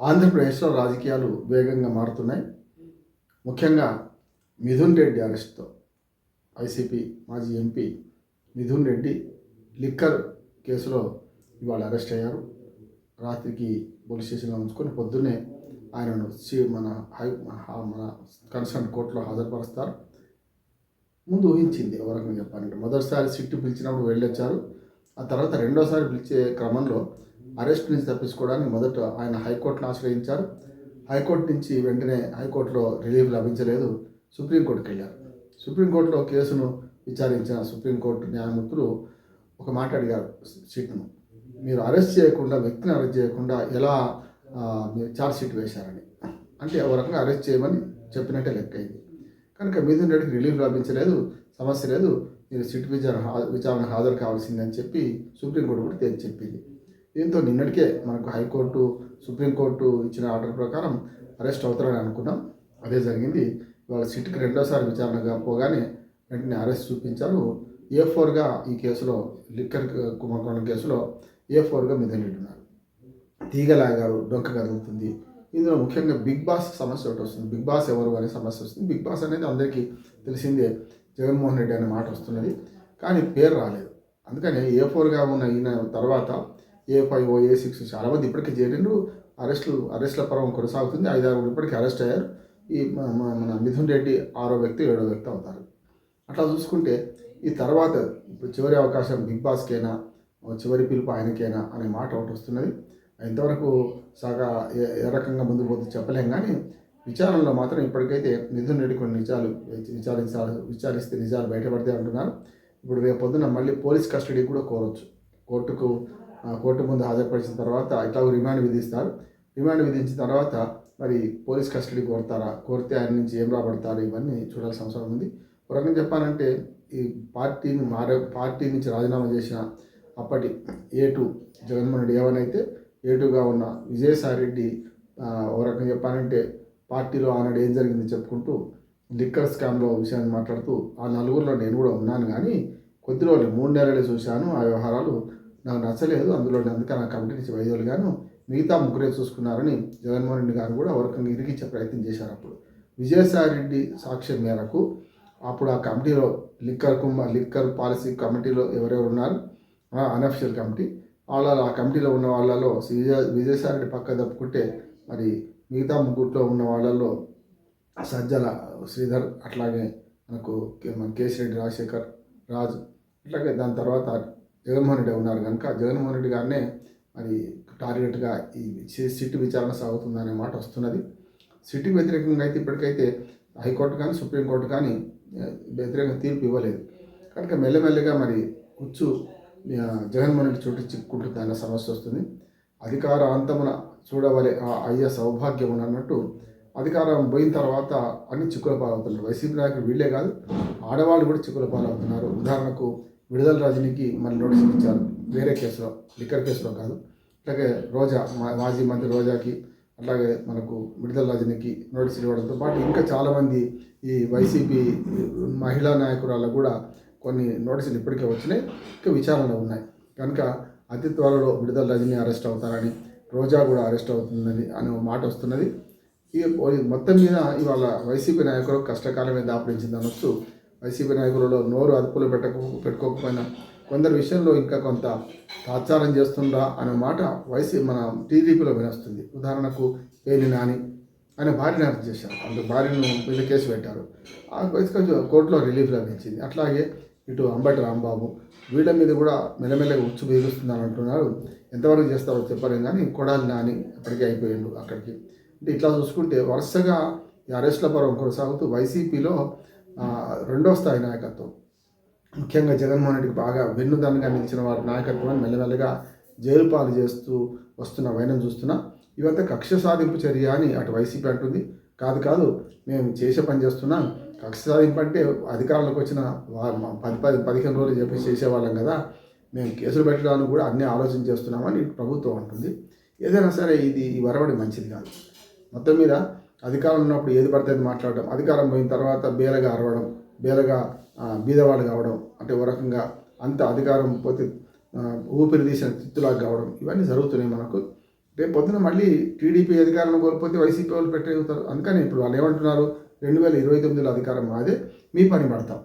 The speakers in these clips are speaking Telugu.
ఆంధ్రప్రదేశ్లో రాజకీయాలు వేగంగా మారుతున్నాయి. ముఖ్యంగా మిథున్ రెడ్డి అరెస్ట్తో వైసీపీ మాజీ ఎంపీ మిథున్ రెడ్డి లిక్కర్ కేసులో ఇవాళ అరెస్ట్ అయ్యారు. రాత్రికి పోలీస్ స్టేషన్లో ఉంచుకొని పొద్దున్నే ఆయనను సి- మన హై మన కన్సర్న్ కోర్టులో హాజరుపరుస్తారు. ముందు ఊహించింది ఎవరికి చెప్పాలంటే మొదటిసారి సిట్టు పిలిచినప్పుడు వెళ్ళొచ్చారు. ఆ తర్వాత రెండోసారి పిలిచే క్రమంలో అరెస్ట్ నుంచి తప్పించుకోవడానికి మొదట ఆయన హైకోర్టును ఆశ్రయించారు. హైకోర్టు నుంచి వెంటనే హైకోర్టులో రిలీఫ్ లభించలేదు. సుప్రీంకోర్టుకి వెళ్ళారు సుప్రీంకోర్టులో కేసును విచారించిన సుప్రీంకోర్టు న్యాయమూర్తులు ఒక మాట అడిగారు సీట్ను. మీరు అరెస్ట్ చేయకుండా వ్యక్తిని అరెస్ట్ చేయకుండా ఎలా మీరు ఛార్జ్ షీట్ వేశారని. అంటే ఒక రకంగా అరెస్ట్ చేయమని చెప్పినట్టే లెక్క అయింది కనుక మిథున్ రెడ్డికి రిలీఫ్ లభించలేదు సమస్య లేదు. మీరు సిట్ విచారణ హా- విచారణ హాజరు కావాల్సిందని చెప్పి సుప్రీంకోర్టు కూడా తేల్చి చెప్పింది. దీంతో నిన్నటికే మనకు హైకోర్టు సుప్రీంకోర్టు ఇచ్చిన ఆర్డర్ ప్రకారం అరెస్ట్ అవుతారని అనుకున్నాం. అదే జరిగింది. ఇవాళ సిట్కి రెండోసారి విచారణగా పోగానే వెంటనే అరెస్ట్ చూపించారు. ఏ ఫోర్గా ఈ కేసులో లిక్కర్ కుంభకోణం కేసులో ఏ ఫోర్గా మిథున్ తీగలాగారు డొంక కదులుతుంది. ఇందులో ముఖ్యంగా బిగ్ బాస్ సమస్య ఒకటి వస్తుంది. బిగ్ బాస్ ఎవరు అనే సమస్య వస్తుంది. బిగ్ బాస్ అనేది అందరికీ తెలిసిందే. జగన్మోహన్ రెడ్డి అనే మాట వస్తున్నది. కానీ పేరు రాలేదు. అందుకని ఏ ఫోర్గా ఉన్న ఈయన తర్వాత ఏ ఫైవ్ ఏ సిక్స్ చాలామంది ఇప్పటికీ చేరిండ్రు అరెస్టులు అరెస్టుల పర్వం కొనసాగుతుంది. ఐదారు ఇప్పటికీ అరెస్ట్ అయ్యారు. ఈ మన మిథున్ రెడ్డి ఆరో వ్యక్తి ఏడో వ్యక్తి అవుతారు. అట్లా చూసుకుంటే ఈ తర్వాత ఇప్పుడు చివరి అవకాశం బిగ్ బాస్కేనా చివరి పిలుపు ఆయనకేనా అనే మాట ఒకటి వస్తున్నది. ఎంతవరకు సగ ఏ రకంగా ముందుకు పోతే చెప్పలేం కానీ విచారణలో మాత్రం ఇప్పటికైతే మిథున్ రెడ్డి కొన్ని నిజాలు విచారించాలి విచారిస్తే నిజాలు బయటపడితే అంటున్నారు. ఇప్పుడు రేపు పొద్దున మళ్ళీ పోలీస్ కస్టడీ కూడా కోరవచ్చు కోర్టుకు కోర్టు ముందు హాజరుపరిచిన తర్వాత ఇట్లా రిమాండ్ విధిస్తారు. రిమాండ్ విధించిన తర్వాత మరి పోలీస్ కస్టడీ కోరుతారా? కోరితే ఆయన నుంచి ఏం రాబడతారు? ఇవన్నీ చూడాల్సిన అవసరం ఉంది. ఒక రకంగా చెప్పాలంటే ఈ పార్టీని మారే పార్టీ నుంచి రాజీనామా చేసిన అప్పటి ఏ టూ జగన్మోహన్ రెడ్డి ఏమనైతే ఏ టూగా ఉన్న విజయసాయి రెడ్డి ఒక రకంగా చెప్పాలంటే పార్టీలో ఆనాడు ఏం జరిగింది చెప్పుకుంటూ లిక్కర్ స్కామ్లో విషయాన్ని మాట్లాడుతూ ఆ నలుగురిలో నేను కూడా ఉన్నాను కానీ కొద్ది రోజులు మూడు నెలలే చూశాను ఆ వ్యవహారాలు. నాకు నచ్చలేదు. అందులో అందుకని ఆ కమిటీ నుంచి వైద్యులు గాను మిగతా ముగ్గురే చూసుకున్నారని జగన్మోహన్ రెడ్డి గారు కూడా వర్గంగా ఇరిగించే ప్రయత్నం చేశారు అప్పుడు. విజయసాయి రెడ్డి సాక్ష్యం మేరకు అప్పుడు ఆ కమిటీలో లిక్కర్ కుమ్మ లిక్కర్ పాలసీ కమిటీలో ఎవరెవరు ఉన్నారు? Unofficial committee. వాళ్ళ ఆ కమిటీలో ఉన్న వాళ్ళలో విజయ విజయసాయి రెడ్డి పక్క తప్పుకుంటే మరి మిగతా ముగ్గురులో ఉన్న వాళ్ళలో సజ్జల శ్రీధర్ అట్లాగే మనకు కేసీ మన కేసిరెడ్డి రాజశేఖర్ రాజు అట్లాగే దాని తర్వాత జగన్మోహన్ రెడ్డి ఉన్నారు కనుక జగన్మోహన్ రెడ్డి గారినే మరి టార్గెట్గా ఈ సిట్ విచారణ సాగుతుందనే మాట వస్తున్నది. సిట్కి వ్యతిరేకంగా అయితే ఇప్పటికైతే హైకోర్టు కానీ సుప్రీంకోర్టు కానీ వ్యతిరేకంగా తీర్పు ఇవ్వలేదు. కనుక మెల్లమెల్లగా మరి కూర్చు జగన్మోహన్ రెడ్డి చుట్టూ చిక్కుంటుందన్న సమస్య వస్తుంది. అధికార అంతమున చూడవలే ఆ అయ్య సౌభాగ్యం అన్నట్టు అధికారం పోయిన తర్వాత అన్ని చిక్కుల పాలవుతున్నారు. వైసీపీ నాయకులు వీళ్ళే కాదు ఆడవాళ్ళు కూడా చిక్కుల పాలవుతున్నారు. ఉదాహరణకు విడుదల రాజునికి మరి నోటీసులు ఇచ్చారు. వేరే కేసులో లిక్కర్ కేసులో కాదు. అట్లాగే రోజా మా- మాజీ మంత్రి రోజాకి అట్లాగే మనకు విడుదల రాజునికి నోటీసులు ఇవ్వడంతో పాటు ఇంకా చాలామంది ఈ వైసీపీ మహిళా నాయకురాలకు కూడా కొన్ని నోటీసులు ఇప్పటికే వచ్చినాయి. ఇంకా విచారణలో ఉన్నాయి. కనుక అతి త్వరలో విడుదల రజని అరెస్ట్ అవుతారని రోజా కూడా అరెస్ట్ అవుతుందని అనే మాట వస్తున్నది. ఈ మొత్తం మీద ఇవాళ వైసీపీ నాయకులు కష్టకాలమే దాపరించింది అనొచ్చు వైసీపీ నాయకులలో నోరు అదుపులో పెట్టక పెట్టుకోకపోయినా కొందరి విషయంలో ఇంకా కొంత తాత్సారం చేస్తుండ్రా అనే మాట వైసీ మన టీడీపీలో వినొస్తుంది. ఉదాహరణకు పేలి నాని ఆయన భార్యను అరెస్ట్ చేశారు. అందుకు భార్యను మీద కేసు పెట్టారు. ఆ వయసు కొంచెం కోర్టులో రిలీఫ్ లభించింది. అట్లాగే ఇటు అంబటి రాంబాబు వీళ్ళ మీద కూడా మెల్లమెల్లగా ఉచ్చు బెదిరిస్తుందని అంటున్నారు. ఎంతవరకు చేస్తారో చెప్పలేం కానీ కొడాలి నాని అప్పటికే అయిపోయిండు అక్కడికి. అంటే ఇట్లా చూసుకుంటే వరుసగా ఈ అరెస్ట్ల పర్వం కొనసాగుతూ వైసీపీలో రెండో స్థాయి నాయకత్వం. ముఖ్యంగా జగన్మోహన్ రెడ్డికి బాగా వెన్నుదన్నుగా నిలిచిన వారి నాయకత్వాన్ని మెల్లమెల్లగా జైలు పాలు చేస్తూ వస్తున్న వైనం చూస్తున్నా ఇవంతా కక్ష సాధింపు చర్య అని అటు వైసీపీ అంటుంది. కాదు కాదు మేము చేసే పని చేస్తున్నాం. కక్ష సాధింపు అంటే అధికారంలోకి వచ్చిన పది పది పదిహేను రోజులు చెప్పి చేసేవాళ్ళం కదా. మేము కేసులు పెట్టడానికి కూడా అన్నీ ఆలోచన చేస్తున్నామని ప్రభుత్వం అంటుంది. ఏదైనా సరే ఇది ఈ వరవడి మంచిది కాదు. మొత్తం మీద అధికారం ఉన్నప్పుడు ఏది పడితే అది మాట్లాడడం. అధికారం పోయిన తర్వాత బేలగా అరవడం బేలగా బీదవాడు కావడం అంటే ఒక రకంగా అంత అధికారం పోతే ఊపిరి తీసిన తిత్తులాగా కావడం ఇవన్నీ జరుగుతున్నాయి మనకు. రేపు పొద్దున మళ్ళీ టీడీపీ అధికారంలో కోల్పోతే వైసీపీ వాళ్ళు పెట్టగలుగుతారు. అందుకని ఇప్పుడు వాళ్ళు ఏమంటున్నారు? రెండు వేల ఇరవై తొమ్మిదిలో అధికారం మాదే మీ పని పడతాం.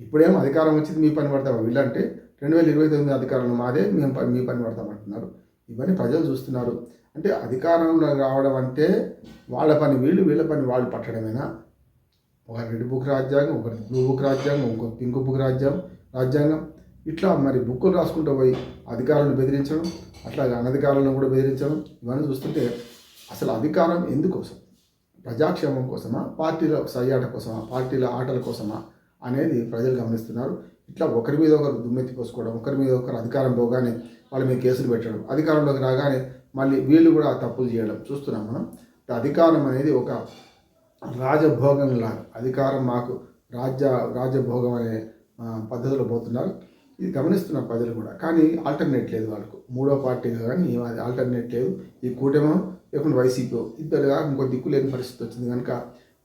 ఇప్పుడేమో అధికారం వచ్చింది మీ పని పడతాం వీళ్ళంటే రెండు వేల ఇరవై తొమ్మిది అధికారంలో మాదే మేము మీ పని పడతాం అంటున్నారు ఇవన్నీ ప్రజలు చూస్తున్నారు. అంటే అధికారంలో రావడం అంటే వాళ్ళ పని వీళ్ళు వీళ్ళ పని వాళ్ళు పట్టడమేనా? ఒక రెడ్ బుక్ రాజ్యాంగం ఒక బ్లూ బుక్ రాజ్యాంగం ఇంకో పింక్ బుక్ రాజ్యాంగం రాజ్యాంగం. ఇట్లా మరి బుక్కులు రాసుకుంటూ పోయి అధికారులను బెదిరించడం అట్లాగే అనధికారులను కూడా బెదిరించడం ఇవన్నీ చూస్తుంటే అసలు అధికారం ఎందుకోసం? ప్రజాక్షేమం కోసమా? పార్టీల సయ్యాట కోసమా? పార్టీల ఆటల కోసమా? అనేది ప్రజలు గమనిస్తున్నారు. ఇట్లా ఒకరి మీద ఒకరు దుమ్మెత్తి పోసుకోవడం ఒకరి మీద ఒకరు అధికారం పోగానే వాళ్ళ మీద కేసులు పెట్టడం అధికారంలోకి రాగానే మళ్ళీ వీళ్ళు కూడా తప్పులు చేయడం చూస్తున్నాం మనం. అధికారం అనేది ఒక రాజభోగంలాగా అధికారం మాకు రాజ్య రాజభోగం అనే పద్ధతిలో పోతున్నారు. ఇది గమనిస్తున్న ప్రజలు కూడా. కానీ ఆల్టర్నేట్ లేదు వాళ్ళకు. మూడో పార్టీగా కానీ అది ఆల్టర్నేట్ లేదు. ఈ కూటమి లేకుండా వైసీపీ ఇద్దరుగా ఇంకో దిక్కు లేని పరిస్థితి వచ్చింది. కనుక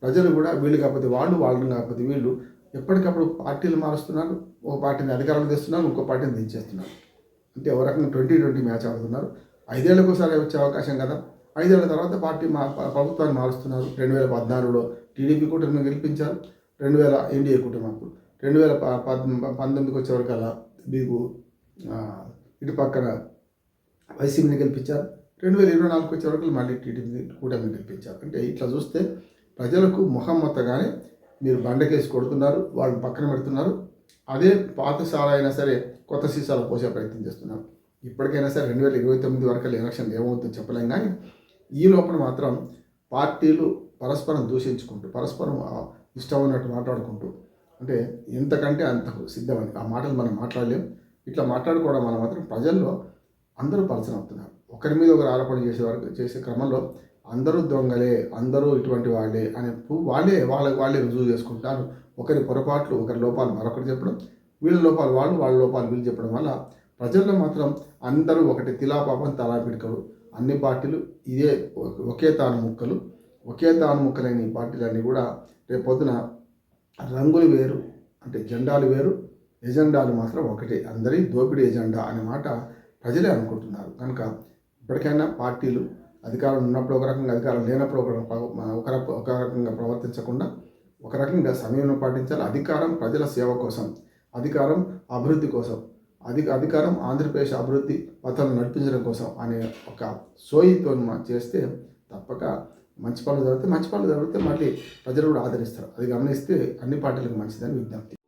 ప్రజలు కూడా వీళ్ళు కాకపోతే వాళ్ళు వాళ్ళు కాకపోతే వీళ్ళు ఎప్పటికప్పుడు పార్టీలు మారుస్తున్నారు. ఒక పార్టీని అధికారంలో తెస్తున్నారు ఇంకో పార్టీని దించేస్తున్నారు. అంటే ఎవరకంగా ట్వంటీ ట్వంటీ మ్యాచ్ ఆడుతున్నారు. ఐదేళ్ళకు ఒకసారి వచ్చే అవకాశం కదా. ఐదేళ్ళ తర్వాత పార్టీ మా ప్రభుత్వాన్ని మారుస్తున్నారు. రెండు వేల పద్నాలుగులో టీడీపీ కూటమిని గెలిపించారు. రెండు వేల ఎన్డీఏ కూటమి అప్పుడు. రెండు వేల పద్ పంతొమ్మిదికి వచ్చేవరకల్లా మీకు ఇటు పక్కన వైసీపీని గెలిపించారు. రెండు వేల ఇరవై నాలుగుకి వచ్చేవరకు మళ్ళీ టీడీపీ కూటమిని గెలిపించారు. అంటే ఇట్లా చూస్తే ప్రజలకు ముఖం మొత్తగానే మీరు బండకేసి కొడుతున్నారు వాళ్ళని పక్కన పెడుతున్నారు. అదే పాత సారా అయినా సరే కొత్త సీసాలు పోసే ప్రయత్నం చేస్తున్నారు. ఇప్పటికైనా సరే రెండు వేల ఇరవై తొమ్మిది వరకు ఎలక్షన్ ఏమవుతుందో చెప్పలేం కానీ ఈ లోపల మాత్రం పార్టీలు పరస్పరం దూషించుకుంటూ పరస్పరం ఇష్టం ఉన్నట్టు మాట్లాడుకుంటూ అంటే ఎంతకంటే అంత సిద్ధమని ఆ మాటలు మనం మాట్లాడలేం. ఇట్లా మాట్లాడుకోవడం వల్ల మాత్రం ప్రజల్లో అందరూ పలసన అవుతున్నారు. ఒకరి మీద ఒకరు ఆరోపణ చేసే వరకు చేసే క్రమంలో అందరూ దొంగలే అందరూ ఇటువంటి వాళ్ళే అనే వాళ్ళే వాళ్ళ వాళ్ళే రుజువు చేసుకుంటారు. ఒకరి పొరపాట్లు ఒకరి లోపాలు మరొకరు చెప్పడం వీళ్ళ లోపాలు వాళ్ళు వాళ్ళ లోపాలు వీళ్ళు చెప్పడం వల్ల ప్రజల్లో మాత్రం అందరూ ఒకటి తిలాపాపం తలా పిడకలు. అన్ని పార్టీలు ఇదే ఒకే తాను ముక్కలు. ఒకే తాను ముక్కలైన ఈ పార్టీలన్నీ కూడా రేపు పొద్దున రంగులు వేరు అంటే జెండాలు వేరు ఎజెండాలు మాత్రం ఒకటే. అందరి దోపిడీ ఎజెండా అనే మాట ప్రజలే అనుకుంటున్నారు. కనుక ఇప్పటికైనా పార్టీలు అధికారం ఉన్నప్పుడు ఒక రకంగా అధికారం లేనప్పుడు ఒక ఒక ఒక రకంగా ప్రవర్తించకుండా ఒక రకంగా సమయం పాటించాలి. అధికారం ప్రజల సేవ కోసం అధికారం అభివృద్ధి కోసం. అధిక అధికారం ఆంధ్రప్రదేశ్ అభివృద్ధి పథం నడిపించడం కోసం అనే ఒక సోయితో మా- చేస్తే తప్పక మంచి పనులు జరిగితే మంచి పనులు జరిగితే మళ్ళీ ప్రజలు కూడా ఆదరిస్తారు. అది గమనిస్తే అన్ని పార్టీలకు మంచిదని విజ్ఞప్తి.